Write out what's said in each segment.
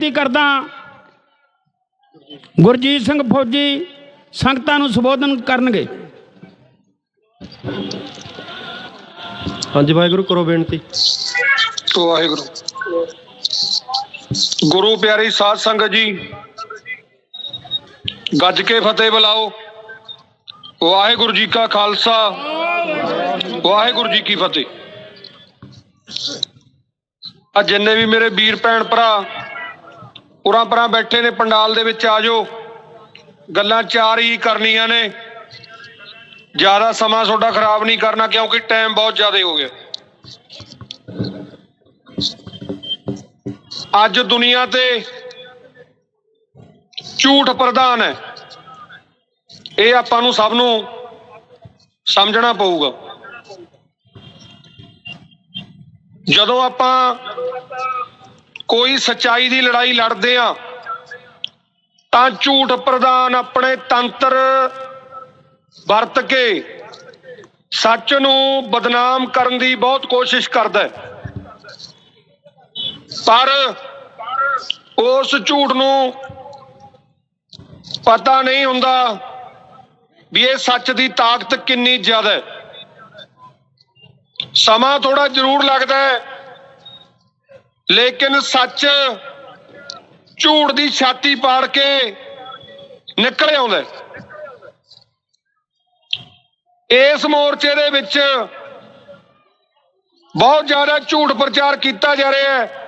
ਬੇਨਤੀ ਕਰਦਾ ਗੁਰਜੀਤ ਸਿੰਘ ਫੌਜੀ ਸੰਗਤਾਂ ਨੂੰ ਸੰਬੋਧਨ ਕਰਨਗੇ। ਹਾਂਜੀ ਵਾਹਿਗੁਰੂ ਕਰੋ ਬੇਨਤੀ। ਵਾਹਿਗੁਰੂ। ਗੁਰੂ ਪਿਆਰੀ ਸਾਧ ਸੰਗਤ ਜੀ ਗੱਜ ਕੇ ਫਤਿਹ ਬੁਲਾਓ। ਵਾਹਿਗੁਰੂ ਜੀ ਕਾ ਖਾਲਸਾ ਵਾਹਿਗੁਰੂ ਜੀ ਕੀ ਫਤਿਹ। ਆ ਜਿੰਨੇ ਵੀ ਮੇਰੇ ਵੀਰ ਭੈਣ ਭਰਾ ਉਰਾਂ ਪਰਾਂ ਬੈਠੇ ਨੇ, ਪੰਡਾਲ ਦੇ ਵਿੱਚ ਆ ਜਾਓ। ਗੱਲਾਂ ਚਾਰ ਹੀ ਕਰਨੀਆਂ ਨੇ। ਜ਼ਿਆਦਾ ਸਮਾਂ ਤੁਹਾਡਾ ਖਰਾਬ ਨਹੀਂ ਕਰਨਾ, ਕਿਉਂਕਿ ਟਾਈਮ ਬਹੁਤ ਜ਼ਿਆਦਾ ਹੋ ਗਿਆ। ਅੱਜ ਦੁਨੀਆ ਤੇ ਝੂਠ ਪ੍ਰਧਾਨ ਹੈ। ਇਹ ਆਪਾਂ ਨੂੰ ਸਭ ਨੂੰ ਸਮਝਣਾ ਪਊਗਾ। ਜਦੋਂ ਆਪਾਂ ਕੋਈ ਸਚਾਈ ਦੀ ਲੜਾਈ ਲੜਦੇ ਆ, ਤਾਂ ਝੂਠ ਪ੍ਰਧਾਨ ਆਪਣੇ ਤੰਤਰ ਵਰਤ ਕੇ ਸੱਚ ਨੂੰ ਬਦਨਾਮ ਕਰਨ ਦੀ ਬਹੁਤ ਕੋਸ਼ਿਸ਼ ਕਰਦਾ ਪਰ ਉਸ ਝੂਠ ਨੂੰ ਪਤਾ ਨਹੀਂ ਹੁੰਦਾ ਵੀ ਇਹ ਸੱਚ ਦੀ ਤਾਕਤ ਕਿੰਨੀ ਜ਼ਿਆਦਾ ਹੈ। ਸਮਾਂ ਥੋੜਾ ਜ਼ਰੂਰ ਲੱਗਦਾ ਹੈ ਲੇਕਿਨ ਸੱਚ ਝੂਠ ਦੀ ਛਾਤੀ ਪਾੜ ਕੇ ਨਿਕਲ ਆਉਂਦਾ ਇਸ ਮੋਰਚੇ ਦੇ ਵਿੱਚ ਬਹੁਤ ਜ਼ਿਆਦਾ ਝੂਠ ਪ੍ਰਚਾਰ ਕੀਤਾ ਜਾ ਰਿਹਾ ਹੈ।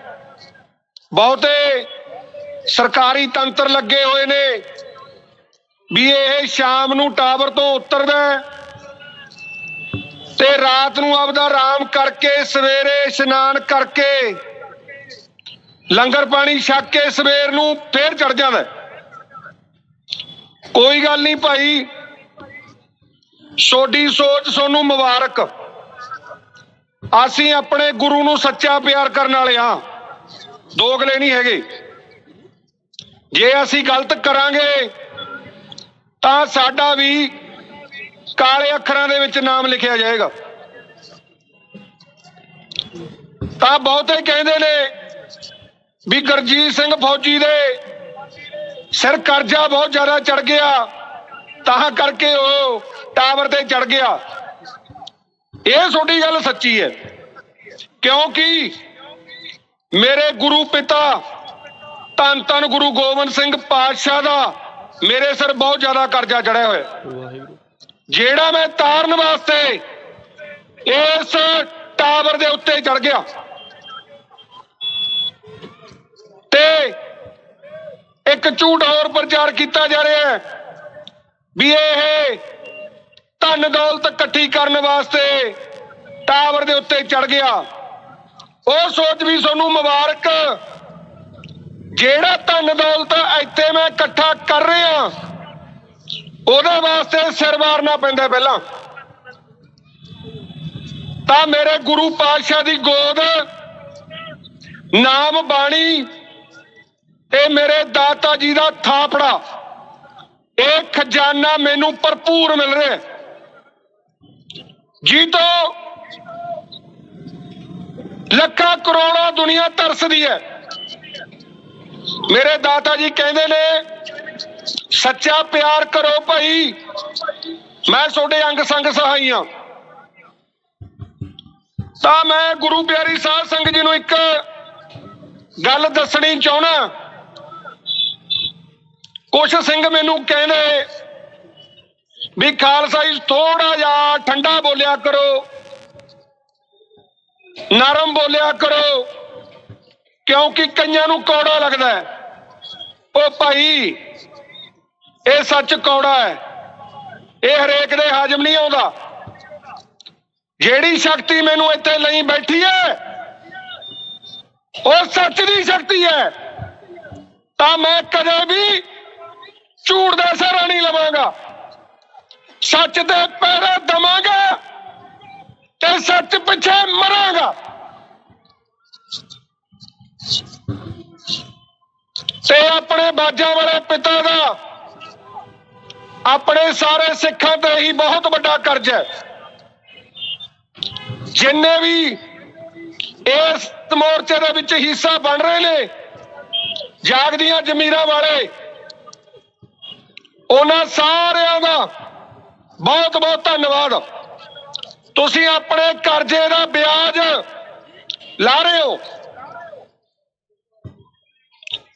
ਬਹੁਤੇ ਸਰਕਾਰੀ ਤੰਤਰ ਲੱਗੇ ਹੋਏ ਨੇ ਵੀ ਇਹ ਸ਼ਾਮ ਨੂੰ ਟਾਵਰ ਤੋਂ ਉਤਰਦਾ ਤੇ ਰਾਤ ਨੂੰ ਆਪਦਾ ਆਰਾਮ ਕਰਕੇ ਸਵੇਰੇ ਇਸ਼ਨਾਨ ਕਰਕੇ ਲੰਗਰ ਪਾਣੀ ਛਕ ਕੇ ਸਵੇਰ ਨੂੰ ਫੇਰ ਚੜ ਜਾਂਦਾ ਕੋਈ ਗੱਲ ਨਹੀਂ ਭਾਈ। ਸੋਡੀ ਸੋਚ ਸੋਨੂੰ ਮੁਬਾਰਕ। ਅਸੀਂ ਆਪਣੇ ਗੁਰੂ ਨੂੰ ਸੱਚਾ ਪਿਆਰ ਕਰਨ ਵਾਲੇ ਹਾਂ। ਦੋਗਲੇ ਨਹੀਂ ਹੈਗੇ। ਜੇ ਅਸੀਂ ਗਲਤ ਕਰਾਂਗੇ, ਤਾਂ ਸਾਡਾ ਵੀ ਕਾਲੇ ਅੱਖਰਾਂ ਦੇ ਵਿੱਚ ਨਾਮ ਲਿਖਿਆ ਜਾਏਗਾ। ਤਾਂ ਬਹੁਤੇ ਕਹਿੰਦੇ ਨੇ ਵੀ ਗੁਰਜੀਤ ਸਿੰਘ ਫੌਜੀ ਦੇ ਸਿਰ ਕਰਜ਼ਾ ਬਹੁਤ ਜ਼ਿਆਦਾ ਚੜ ਗਿਆ। ਤਾਂ ਕਰਕੇ ਉਹ ਟਾਵਰ ਤੇ ਚੜ ਗਿਆ। ਇਹ ਤੁਹਾਡੀ ਗੱਲ ਸੱਚੀ ਹੈ। ਕਿਉਂਕਿ ਮੇਰੇ ਗੁਰੂ ਪਿਤਾ, ਧੰਨ ਧੰਨ ਗੁਰੂ ਗੋਬਿੰਦ ਸਿੰਘ ਪਾਤਸ਼ਾਹ ਦਾ ਮੇਰੇ ਸਿਰ ਬਹੁਤ ਜ਼ਿਆਦਾ ਕਰਜ਼ਾ ਚੜਿਆ ਹੋਇਆ। ਜਿਹੜਾ ਮੈਂ ਤਾਰਨ ਵਾਸਤੇ ਇਸ ਟਾਵਰ ਦੇ ਉੱਤੇ ਚੜ ਗਿਆ। ਤੇ ਇੱਕ ਝੂਠ ਹੋਰ ਪ੍ਰਚਾਰ ਕੀਤਾ ਜਾ ਰਿਹਾ ਹੈ ਵੀ ਇਹ ਧਨ ਦੌਲਤ ਇਕੱਠੀ ਕਰਨ ਵਾਸਤੇ ਟਾਵਰ ਦੇ ਉੱਤੇ ਚੜ ਗਿਆ। ਉਹ ਸੋਚ ਵੀ ਤੁਹਾਨੂੰ ਮੁਬਾਰਕ, ਜਿਹੜਾ ਧਨ ਦੌਲਤ ਇੱਥੇ ਮੈਂ ਇਕੱਠਾ ਕਰ ਰਿਹਾ, ਉਹਦੇ ਵਾਸਤੇ ਸਿਰ ਮਾਰਨਾ ਪੈਂਦਾ ਪਹਿਲਾਂ। ਤਾਂ ਮੇਰੇ ਗੁਰੂ ਪਾਤਸ਼ਾਹ ਦੀ ਗੋਦ ਨਾਮ ਬਾਣੀ ਤੇ ਮੇਰੇ ਦਾਤਾ ਜੀ ਦਾ ਥਾਪੜਾ। ਇਹ ਖਜ਼ਾਨਾ ਮੈਨੂੰ ਭਰਪੂਰ ਮਿਲ ਰਿਹਾ। ਜੀ ਤੋਂ ਲੱਖਾਂ ਕਰੋੜਾਂ ਦੁਨੀਆ ਤਰਸਦੀ ਹੈ। ਮੇਰੇ ਦਾਤਾ ਜੀ ਕਹਿੰਦੇ ਨੇ, ਸੱਚਾ ਪਿਆਰ ਕਰੋ ਭਾਈ। ਮੈਂ ਤੁਹਾਡੇ ਅੰਗ ਸੰਗ ਸਹਾਈ ਹਾਂ। ਤਾਂ ਮੈਂ ਗੁਰੂ ਪਿਆਰੀ ਸਾਧ ਸੰਗਤ ਜੀ ਨੂੰ ਇੱਕ ਗੱਲ ਦੱਸਣੀ ਚਾਹਣਾ ਕੁਛ ਸਿੰਘ ਮੈਨੂੰ ਕਹਿੰਦੇ ਵੀ ਖਾਲਸਾ ਜੀ ਥੋੜਾ ਜਿਹਾ ਠੰਡਾ ਬੋਲਿਆ ਕਰੋ, ਨਰਮ ਬੋਲਿਆ ਕਰੋ, ਕਿਉਂਕਿ ਕਈਆਂ ਨੂੰ ਕੌੜਾ ਲੱਗਦਾ ਉਹ ਭਾਈ, ਇਹ ਸੱਚ ਕੌੜਾ ਹੈ। ਇਹ ਹਰੇਕ ਦੇ ਹਾਜ਼ਮ ਨਹੀਂ ਆਉਂਦਾ। ਜਿਹੜੀ ਸ਼ਕਤੀ ਮੈਨੂੰ ਇੱਥੇ ਲਈ ਬੈਠੀ ਹੈ, ਉਹ ਸੱਚ ਦੀ ਸ਼ਕਤੀ ਹੈ। ਤਾਂ ਮੈਂ ਕਦੇ ਵੀ ਝੂਠ ਦਾ ਸਹਾਰਾ ਨਹੀਂ ਲਵਾਂਗਾ। ਸੱਚ ਦੇ ਪੈਰੇ ਦਵਾਂਗਾ ਤੇ ਸੱਚ ਪਿੱਛੇ ਮਰਾਂਗਾ। ਤੇ ਆਪਣੇ ਬਾਜਾਂ ਵਾਲੇ ਪਿਤਾ ਦਾ ਆਪਣੇ ਸਾਰੇ ਸਿੱਖਾਂ ਤੇ ਹੀ ਬਹੁਤ ਵੱਡਾ ਕਰਜ਼ ਹੈ। ਜਿੰਨੇ ਵੀ ਇਸ ਮੋਰਚੇ ਦੇ ਵਿੱਚ ਹਿੱਸਾ ਬਣ ਰਹੇ ਨੇ, ਜਾਗਦੀਆਂ ਜ਼ਮੀਰਾਂ ਵਾਲੇ ਉਹਨਾਂ ਸਾਰਿਆਂ ਦਾ ਬਹੁਤ ਬਹੁਤ ਧੰਨਵਾਦ। ਤੁਸੀਂ ਆਪਣੇ ਕਰਜ਼ੇ ਦਾ ਵਿਆਜ ਲਾ ਰਹੇ ਹੋ।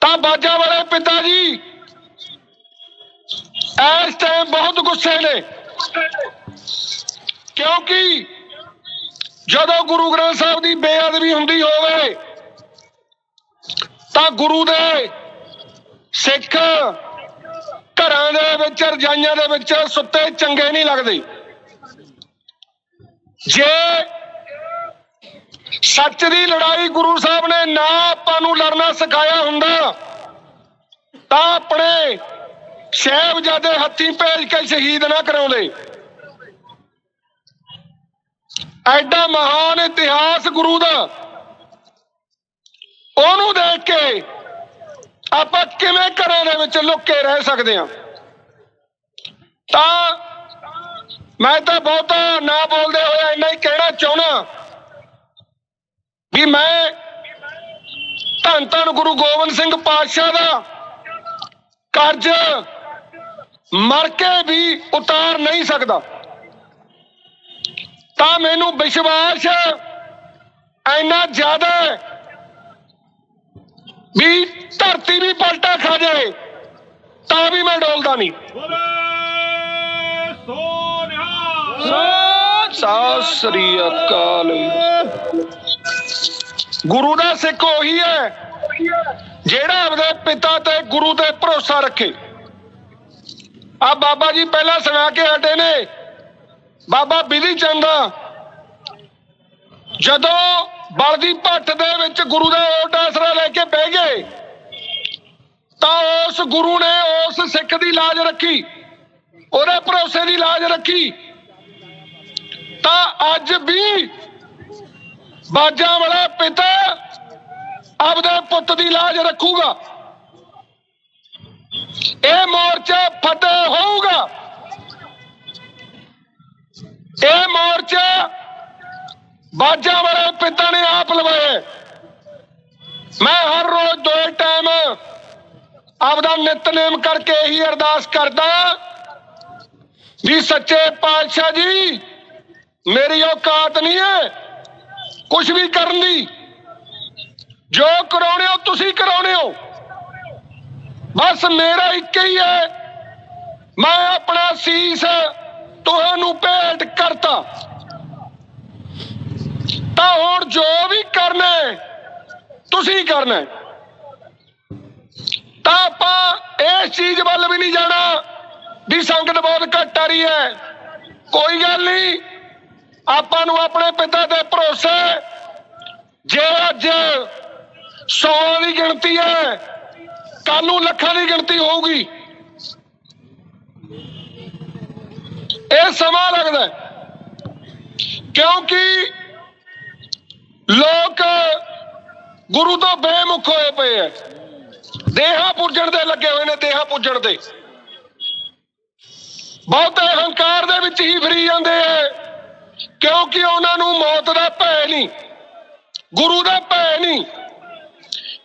ਤਾਂ ਬਾਜਾ ਵਾਲੇ ਪਿਤਾ ਜੀ, ਇਸ ਟਾਈਮ ਬਹੁਤ ਗੁੱਸੇ ਨੇ। ਕਿਉਂਕਿ ਜਦੋਂ ਗੁਰੂ ਗ੍ਰੰਥ ਸਾਹਿਬ ਦੀ ਬੇਅਦਬੀ ਹੁੰਦੀ ਹੋਵੇ, ਤਾਂ ਗੁਰੂ ਦੇ ਸਿੱਖ ਘਰਾਂ ਦੇ ਵਿੱਚ, ਰਜਾਈਆਂ ਦੇ ਵਿੱਚ ਸੁੱਤੇ ਚੰਗੇ ਨਹੀਂ ਲੱਗਦੇ। ਜੇ ਸੱਚ ਦੀ ਲੜਾਈ ਗੁਰੂ ਸਾਹਿਬ ਨੇ ਨਾ ਆਪਾਂ ਨੂੰ ਲੜਨਾ ਸਿਖਾਇਆ ਹੁੰਦਾ, ਤਾਂ ਆਪਣੇ ਸਾਹਿਬਜ਼ਾਦੇ ਹੱਥੀਂ ਭੇਜ ਕੇ ਸ਼ਹੀਦ ਨਾ ਕਰਾਉਂਦੇ। ਐਡਾ ਮਹਾਨ ਇਤਿਹਾਸ ਗੁਰੂ ਦਾ, ਉਹਨੂੰ ਦੇਖ ਕੇ ਆਪਾਂ ਕਿਵੇਂ ਘਰਾਂ ਦੇ ਵਿੱਚ ਲੁੱਕ ਕੇ ਰਹਿ ਸਕਦੇ ਹਾਂ? ਤਾਂ ਮੈਂ ਤਾਂ ਬਹੁਤਾ ਨਾ ਬੋਲਦੇ ਹੋਏ ਇੰਨਾ ਹੀ ਕਹਿਣਾ ਚਾਹਣਾ ਵੀ ਮੈਂ ਧੰਨ ਧੰਨ ਗੁਰੂ ਗੋਬਿੰਦ ਸਿੰਘ ਪਾਤਸ਼ਾਹ ਦਾ ਕਰਜ਼ ਮਰ ਕੇ ਵੀ ਉਤਾਰ ਨਹੀਂ ਸਕਦਾ। ਤਾਂ ਮੈਨੂੰ ਵਿਸ਼ਵਾਸ ਇੰਨਾ ਜ਼ਿਆਦਾ ਵੀ ਧਰਤੀ ਵੀ ਪਲਟਾ ਖਾ ਜਾਏ ਤਾਂ ਵੀ ਮੈਂ ਡੋਲਦਾ ਨਹੀਂ। ਸਤਿ ਸ੍ਰੀ ਅਕਾਲ। ਗੁਰੂ ਦਾ ਸਿੱਖ ਉਹੀ ਹੈ ਜਿਹੜਾ ਆਪਦੇ ਪਿਤਾ ਤੇ ਗੁਰੂ ਤੇ ਭਰੋਸਾ ਰੱਖੇ। ਆ ਬਾਬਾ ਜੀ ਪਹਿਲਾਂ ਸੁਣਾ ਕੇ ਹਟੇ ਨੇ। ਬਾਬਾ ਬਿਧੀ ਚੰਦ ਜਦੋਂ ਬਲਦੀ ਭੱਟ ਦੇ ਵਿੱਚ ਗੁਰੂ ਦਾ ਓਟ ਆਸਰਾ ਲੈ ਕੇ ਬਹਿ ਗਏ ਤਾਂ ਉਸ ਗੁਰੂ ਨੇ ਉਸ ਸਿੱਖ ਦੀ ਲਾਜ ਰੱਖੀ, ਉਹਦੇ ਭਰੋਸੇ ਦੀ ਲਾਜ ਰੱਖੀ। ਤਾਂ ਅੱਜ ਵੀ ਬਾਜਾਂ ਵਾਲਾ ਪਿਤਾ ਆਪਦੇ ਪੁੱਤ ਦੀ ਲਾਜ ਰੱਖੂਗਾ। ਇਹ ਮੋਰਚਾ ਫਤਿਹ ਹੋਊਗਾ। ਇਹ ਮੋਰਚਾ ਬਾਜਾਂ ਵਾਲੇ ਪਿਤਾ ਨੇ ਆਪ ਲਵਾਏ ਮੈਂ ਹਰ ਰੋਜ਼ ਦੋ ਟਾਈਮ ਆਪਦਾ ਨਿਤਨੇਮ ਕਰਕੇ ਇਹੀ ਅਰਦਾਸ ਕਰਦਾ ਵੀ ਸੱਚੇ ਪਾਤਸ਼ਾਹ ਜੀ, ਮੇਰੀ ਔਕਾਤ ਨਹੀਂ ਹੈ ਕੁਝ ਵੀ ਕਰਨ ਦੀ। ਜੋ ਕਰਾਉਣੇ ਹੋ, ਤੁਸੀਂ ਕਰਾਉਣੇ ਹੋ। ਬਸ ਮੇਰਾ ਇੱਕ ਹੀ ਹੈ। ਮੈਂ ਆਪਣਾ ਸੀਸ ਤੁਹਾਨੂੰ ਭੇਟ ਕਰਤਾ। ਤਾਂ ਹੁਣ ਜੋ ਵੀ ਕਰਨਾ ਤੁਸੀਂ ਕਰਨਾ ਤਾਂ ਆਪਾਂ ਇਸ ਚੀਜ਼ ਵੱਲ ਵੀ ਨਹੀਂ ਜਾਣਾ ਵੀ ਸੰਗਤ ਬਹੁਤ ਘੱਟ ਆ ਰਹੀ ਹੈ। ਕੋਈ ਗੱਲ ਨਹੀਂ। ਆਪਾਂ ਨੂੰ ਆਪਣੇ ਪਿਤਾ ਤੇ ਭਰੋਸਾ। ਜੇ ਅੱਜ ਸੌਆਂ ਦੀ ਗਿਣਤੀ ਹੈ ਕੱਲ ਨੂੰ ਲੱਖਾਂ ਦੀ ਗਿਣਤੀ ਹੋਊਗੀ। ਇਹ ਸਮਾਂ ਲੱਗਦਾ ਕਿਉਂਕਿ ਲੋਕ ਗੁਰੂ ਤੋਂ ਬੇਮੁਖ ਹੋਏ ਪਏ ਐ ਦੇਹਾਂ ਪੂਜਣ ਦੇ ਲੱਗੇ ਹੋਏ ਨੇ, ਦੇਹਾ ਪੂਜਣ ਦੇ। ਬਹੁਤੇ ਹੰਕਾਰ ਦੇ ਵਿੱਚ ਹੀ ਫਰੀ ਜਾਂਦੇ ਐ, ਕਿਉਂਕਿ ਉਹਨਾਂ ਨੂੰ ਮੌਤ ਦਾ ਭੈ ਨਹੀਂ, ਗੁਰੂ ਦਾ ਭੈ ਨਹੀਂ,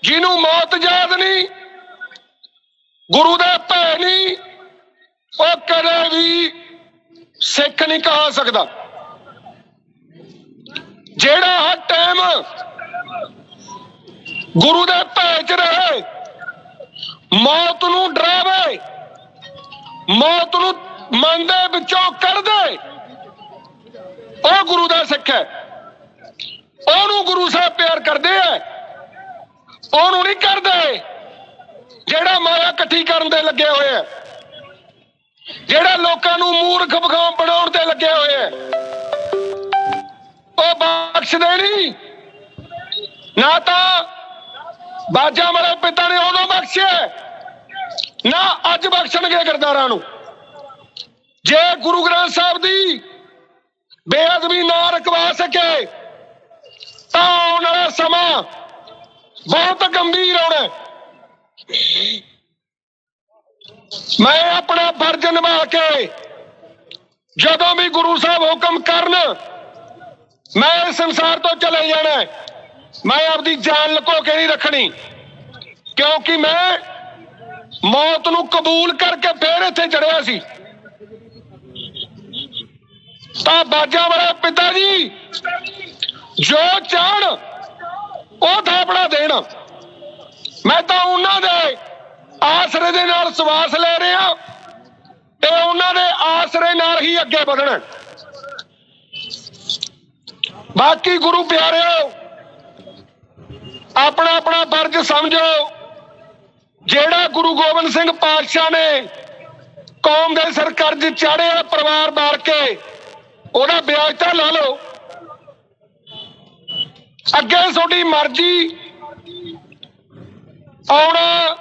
ਜਿਹਨੂੰ ਮੌਤ ਯਾਦ ਨਹੀਂ, ਗੁਰੂ ਦਾ ਭੈ ਨਹੀਂ, ਉਹ ਕਦੇ ਵੀ ਸਿੱਖ ਨਹੀਂ ਕਹਾ ਸਕਦਾ। ਜਿਹੜਾ ਹਰ ਟਾਈਮ ਗੁਰੂ ਦੇ ਭੈ ਚ ਰਹੇ ਮੌਤ ਨੂੰ ਡਰਾਵੇ, ਮੌਤ ਨੂੰ ਮਨ ਵਿੱਚੋਂ ਕੱਢ ਉਹ ਗੁਰੂ ਦਾ ਸਿੱਖ ਹੈ। ਉਹਨੂੰ ਗੁਰੂ ਸਾਹਿਬ ਪਿਆਰ ਕਰਦੇ ਐ ਉਹਨੂੰ ਨਹੀਂ ਕਰਦੇ। ਜਿਹੜਾ ਮਾਇਆ ਇਕੱਠੀ ਕਰਨ ਦੇ ਲੱਗੇ ਹੋਏ ਐ ਜਿਹੜਾ ਲੋਕਾਂ ਨੂੰ ਮੂਰਖ ਵਿਖਾਉਣ, ਬਣਾਉਣ ਤੇ ਲੱਗੇ ਹੋਏ ਐ ਉਹ ਬਖਸ਼ਦੇ ਨਹੀਂ। ਨਾ ਤਾਂ ਬਾਜਾਂ ਵਾਲੇ ਪਿਤਾ ਨੇ ਉਦੋਂ ਬਖਸ਼ਿਆ ਨਾ ਅੱਜ ਬਖਸ਼ਣਗੇ ਗਰਦਾਰਾਂ ਨੂੰ। ਜੇ ਗੁਰੂ ਗ੍ਰੰਥ ਸਾਹਿਬ ਦੀ ਬੇਅਦਬੀ ਨਾ ਰਕਵਾ ਸਕੇ, ਤਾਂ ਆਉਣ ਵਾਲਾ ਸਮਾਂ ਬਹੁਤ ਗੰਭੀਰ ਆਉਣਾ ਮੈਂ ਆਪਣਾ ਫਰਜ਼ ਨਿਭਾ ਕੇ ਜਦੋਂ ਵੀ ਗੁਰੂ ਸਾਹਿਬ ਹੁਕਮ ਕਰਨ, ਮੈਂ ਸੰਸਾਰ ਤੋਂ ਚਲੇ ਜਾਣਾ ਮੈਂ ਆਪਦੀ ਜਾਨ ਲੁਕੋ ਕੇ ਨਹੀਂ ਰੱਖਣੀ, ਕਿਉਂਕਿ ਮੈਂ ਮੌਤ ਨੂੰ ਕਬੂਲ ਕਰਕੇ ਫੇਰ ਇੱਥੇ ਚੜਿਆ ਸੀ। ਤਾਂ ਬਾਜਾ ਵਾਲੇ ਪਿਤਾ ਜੀ ਜੋ ਚਾਹਣ, ਉਹ ਥਾਪੜਾ ਦੇਣ। ਮੈਂ ਤਾਂ ਉਹਨਾਂ ਦੇ ਆਸਰੇ ਦੇ ਨਾਲ ਸਵਾਸ ਲੈ ਰਿਹਾ, ਤੇ ਉਹਨਾਂ ਦੇ ਆਸਰੇ ਨਾਲ ਹੀ ਅੱਗੇ ਵਧਣਾ। ਬਾਕੀ ਗੁਰੂ ਪਿਆਰਿਓ ਆਪਣਾ ਆਪਣਾ ਫਰਜ਼ ਸਮਝੋ। ਜਿਹੜਾ ਗੁਰੂ ਗੋਬਿੰਦ ਸਿੰਘ ਪਾਤਸ਼ਾਹ ਨੇ ਕੌਮ ਦੇ ਸਿਰ ਕਰਜ਼ ਚਾੜਿਆ ਪਰਿਵਾਰ ਬਾਰ ਕੇ ਉਹਦਾ ਵਿਆਜ ਤਾਂ ਲਾ ਲਓ। ਅੱਗੇ ਤੁਹਾਡੀ ਮਰਜ਼ੀ। ਆਉਣਾ,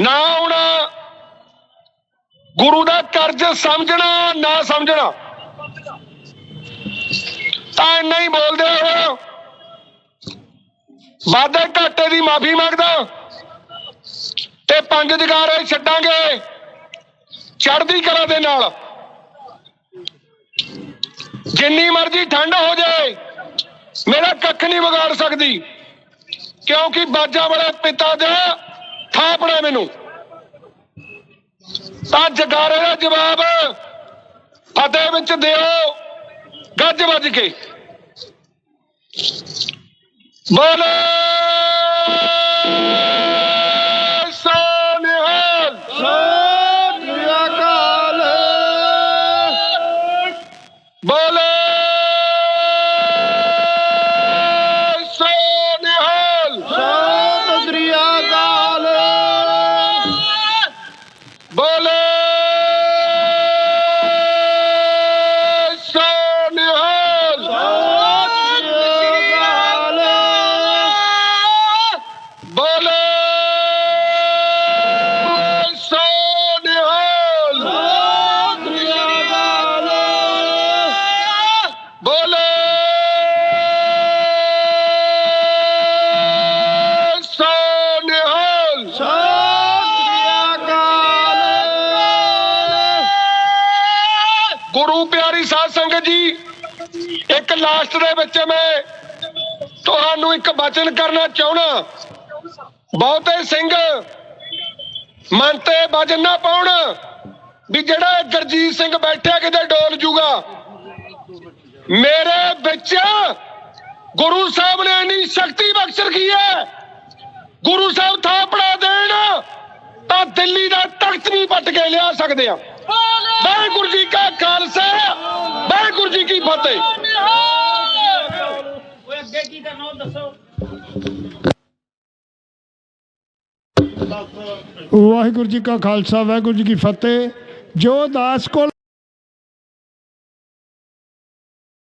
ਨਾ ਆਉਣਾ, ਗੁਰੂ ਦਾ ਕਰਜ਼ ਸਮਝਣਾ, ਨਾ ਸਮਝਣਾ। ਤਾਂ ਨਹੀਂ ਬੋਲਦੇ ਹੋ ਵਾਧੇ ਘਾਟੇ ਦੀ ਮਾਫੀ ਮੰਗਦਾ। ਤੇ ਪੰਜ ਜਗਾਰੇ ਛੱਡਾਂਗੇ। ਚੜ੍ਹਦੀ ਕਲਾ ਦੇ ਨਾਲ। ਜਿੰਨੀ ਮਰਜ਼ੀ ਠੰਡ ਹੋ ਜਾਏ, ਮੇਰਾ ਕੱਖ ਨਹੀਂ ਵਿਗਾੜ ਸਕਦੀ। ਕਿਉਂਕਿ ਬਾਜਾ ਵਾਲੇ ਪਿਤਾ ਦਾ ਥਾਪੜਾ ਮੈਨੂੰ। ਤਾਂ ਜਗਾਰੇ ਦਾ ਜਵਾਬ ਫਤਿਹ ਵਿੱਚ ਦਿਓ। ਗੱਜ ਵੱਜ ਕੇ। ¡Vamos! ਗੁਰੂ ਪਿਆਰੀ ਸਾਧ ਸੰਗਤ ਜੀ, ਇੱਕ ਲਾਸਟ ਦੇ ਵਿੱਚ ਮੈਂ ਤੁਹਾਨੂੰ ਇੱਕ ਬਚਨ ਕਰਨਾ ਚਾਹਣਾ ਬਹੁਤੇ ਸਿੰਘ, ਮਨ ਤੇ ਵਜਨ ਨਾ ਪਾਉਣ, ਵੀ ਜਿਹੜਾ ਇਹ ਸਿੰਘ ਬੈਠਿਆ ਕਿਤੇ ਡੋਲ ਜੂਗਾ। ਮੇਰੇ ਵਿੱਚ ਗੁਰੂ ਸਾਹਿਬ ਨੇ ਇੰਨੀ ਸ਼ਕਤੀ ਬਖਸ਼ ਰਖੀ ਹੈ? ਗੁਰੂ ਸਾਹਿਬ ਥਾਪੜਾ ਦੇਣ, ਤਾਂ ਦਿੱਲੀ ਦਾ ਤਖਤ ਵੀ ਪੱਟ ਕੇ ਲਿਆ ਸਕਦੇ ਆ। ਵਾਹਿਗੁਰੂ ਜੀ ਕਾ ਖਾਲਸਾ ਵਾਹਿਗੁਰੂ ਜੀ ਕੀ ਫਤਿਹ। ਓਏ ਅੱਗੇ ਕੀ ਕਰਨਾ ਦੱਸੋ। ਵਾਹਿਗੁਰੂ ਜੀ ਕਾ ਖਾਲਸਾ ਵਾਹਿਗੁਰੂ ਜੀ ਕੀ ਫਤਿਹ। ਜੋ ਦਾਸ ਕੋਲ